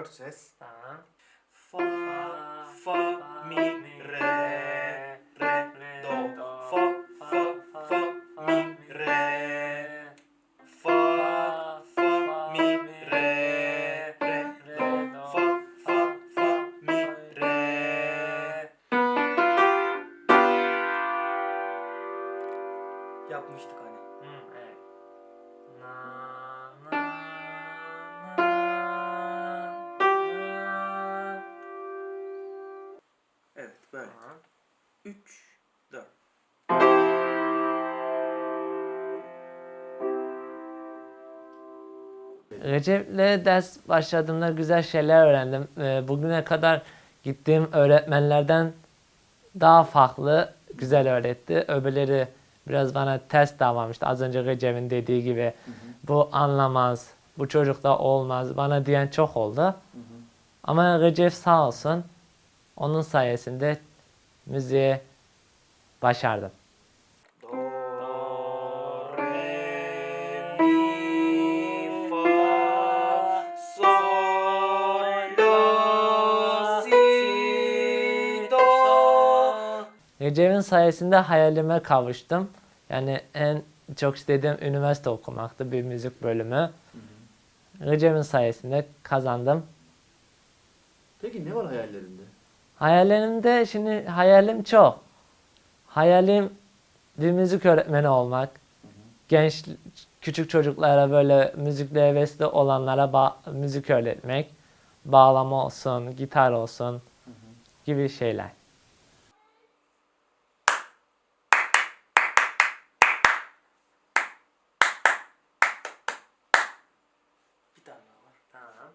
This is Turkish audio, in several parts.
Dört ses. Tamam. Fa, fa, mi, re, re, do. Fa, fa, fa, mi, re. Fa, fa, mi, re, re, do. Fa, fa, fa, mi, re. Yapmıştık 3, 4. Recep'le ders başladığımda güzel şeyler öğrendim. Ee, bugüne kadar gittiğim öğretmenlerden daha farklı güzel öğretti. Öbürleri biraz bana test davranmıştı. Az önce Recep'in dediği gibi bu anlamaz, bu çocukta olmaz bana diyen çok oldu. Ama Recep sağ olsun onun sayesinde müziği başardım. Recep'in sayesinde hayalime kavuştum. Yani en çok istediğim üniversite okumaktı, bir müzik bölümü. Recep'in sayesinde kazandım. Peki ne var hayallerinde? Hayallerimde şimdi hayalim çok. Hayalim bir müzik öğretmeni olmak. Genç küçük çocuklara böyle müzikle hevesli olanlara ba- müzik öğretmek. Bağlama olsun, gitar olsun gibi şeyler. Bir tane var.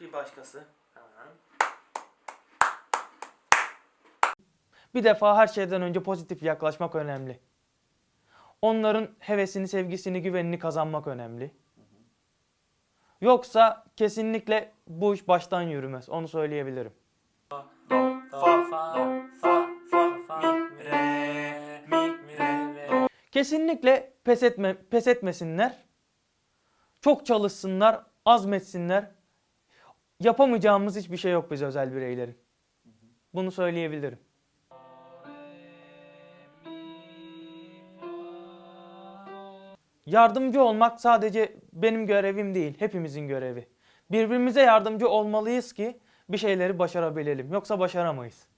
Bir başkası. Bir defa her şeyden önce pozitif yaklaşmak önemli. Onların hevesini, sevgisini, güvenini kazanmak önemli. Yoksa kesinlikle bu iş baştan yürümez. Onu söyleyebilirim. Do, fa, do, fa, fa, mi, re, mi, re, do. Kesinlikle pes etme pes etmesinler. Çok çalışsınlar, azmetsinler. Yapamayacağımız hiçbir şey yok biz özel bireylerin. Bunu söyleyebilirim. Yardımcı olmak sadece benim görevim değil, hepimizin görevi. Birbirimize yardımcı olmalıyız ki bir şeyleri başarabilelim. Yoksa başaramayız.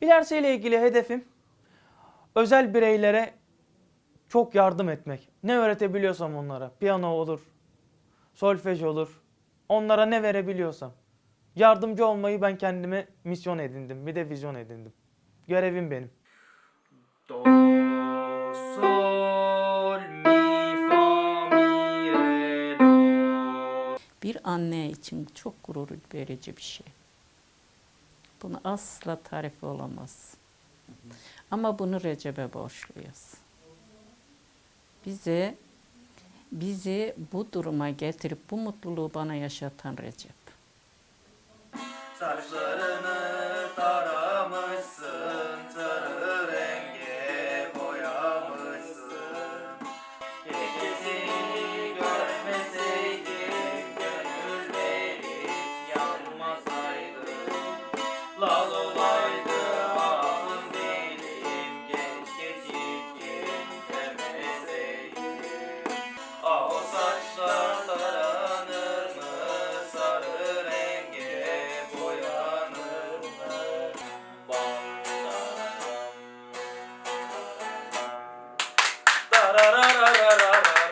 İlerisiyle ilgili hedefim özel bireylere çok yardım etmek. Ne öğretebiliyorsam onlara. Piyano olur, solfej olur. Onlara ne verebiliyorsam. Yardımcı olmayı ben kendime misyon edindim. Bir de vizyon edindim. Görevim benim. Do, sol, mi, fa, mi, re, do. bir anne için çok gurur verici bir şey. Bunu asla tarifi olamaz. Ama bunu Recep'e borçluyuz. Bize bizi bu duruma getirip bu mutluluğu bana yaşatan Recep. Saçlarına ra ra ra ra ra.